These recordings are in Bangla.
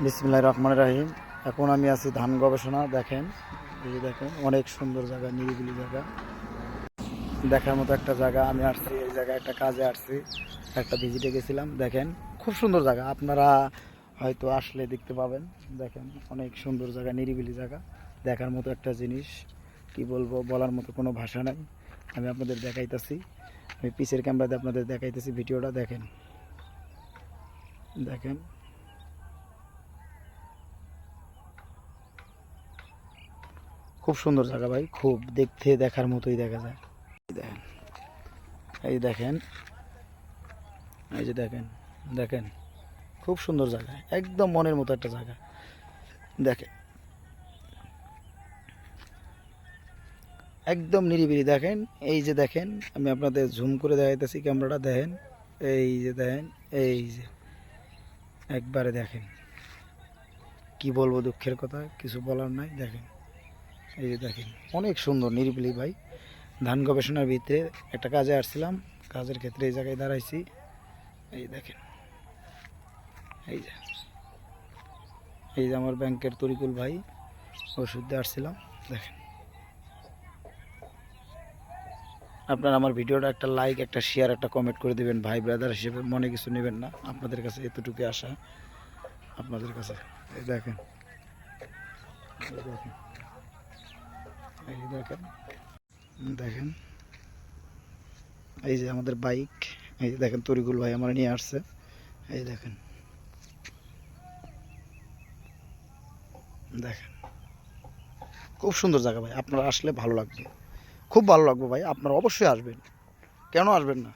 বিসমিল্লাহ রহমান রাহিম। এখন আমি আছি ধান গবেষণা, দেখেন। এই দেখেন, অনেক সুন্দর জায়গা, নিরিবিলি জায়গা। দেখার মতো একটা জায়গা, আমি আসছি, এই জায়গায় একটা কাজে আসছি, একটা ভিজিটে গেছিলাম, দেখেন। খুব সুন্দর জায়গা, আপনারা হয়তো আসলে দেখতে পাবেন, দেখেন, অনেক সুন্দর জায়গা, নিরিবিলি জায়গা। দেখার মতো একটা জিনিস, কি বলব, বলার মতো কোনো ভাষা নাই। আমি আপনাদের দেখাইতেছি, আমি পিসের ক্যামেরাতে আপনাদের দেখাইতেছি ভিডিওটা, দেখেন। দেখেন। খুব সুন্দর জায়গা ভাই, খুব দেখতে দেখার মতোই দেখা যায়। দেখেন, এই দেখেন, এই যে দেখেন দেখেন, খুব সুন্দর জায়গা, একদম মনের মতো একটা জায়গা। দেখেন, একদম নিরিবিলি, দেখেন, এই যে দেখেন, আমি আপনাদের জুম করে দেখাইতেছি ক্যামেরাটা, দেখেন, এই যে দেখেন, এই যে, একবারে দেখেন। কি বলব দুঃখের কথা, কিছু বলার নাই, দেখেন। এই যে দেখেন, অনেক সুন্দর, নিরিবিলি ভাই। ধান গবেষণার ভিতরে একটা কাজে আসছিলাম, কাজের ক্ষেত্রে এই জায়গায় দাঁড়াইছি। এই দেখেন, এই যে এই যে আমার ব্যাংকের তরিকুল ভাই, ওষুধ দিয়ে আসছিলাম, দেখেন। আপনারা আমার ভিডিওটা একটা লাইক একটা শেয়ার একটা কমেন্ট করে দেবেন, ভাই ব্রাদার হিসেবে মনে কিছু নেবেন না, আপনাদের কাছে এতটুকু আশা, আপনাদের কাছে দেখেন দেখেন। এই দেখেন। দেখেন। এই যে আমাদের বাইক। এই যে দেখেন, তরিকুল ভাই আমার নিয়ে আসছে। এই দেখেন। দেখেন। খুব সুন্দর জায়গা ভাই, আপনারা আসলে ভালো লাগবে। খুব ভালো লাগবে ভাই, আপনারা অবশ্যই আসবেন। কেন আসবেন না?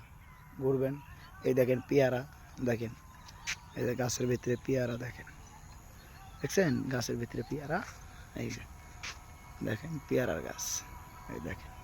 ঘুরবেন। এই দেখেন পেয়ারা, দেখেন। এই গাছের ভিতরে পেয়ারা, দেখেন। দেখছেন? গাছের ভিতরে পেয়ারা, এই যে। দেখেন পেয়ারার গাছ। এই দেখেন।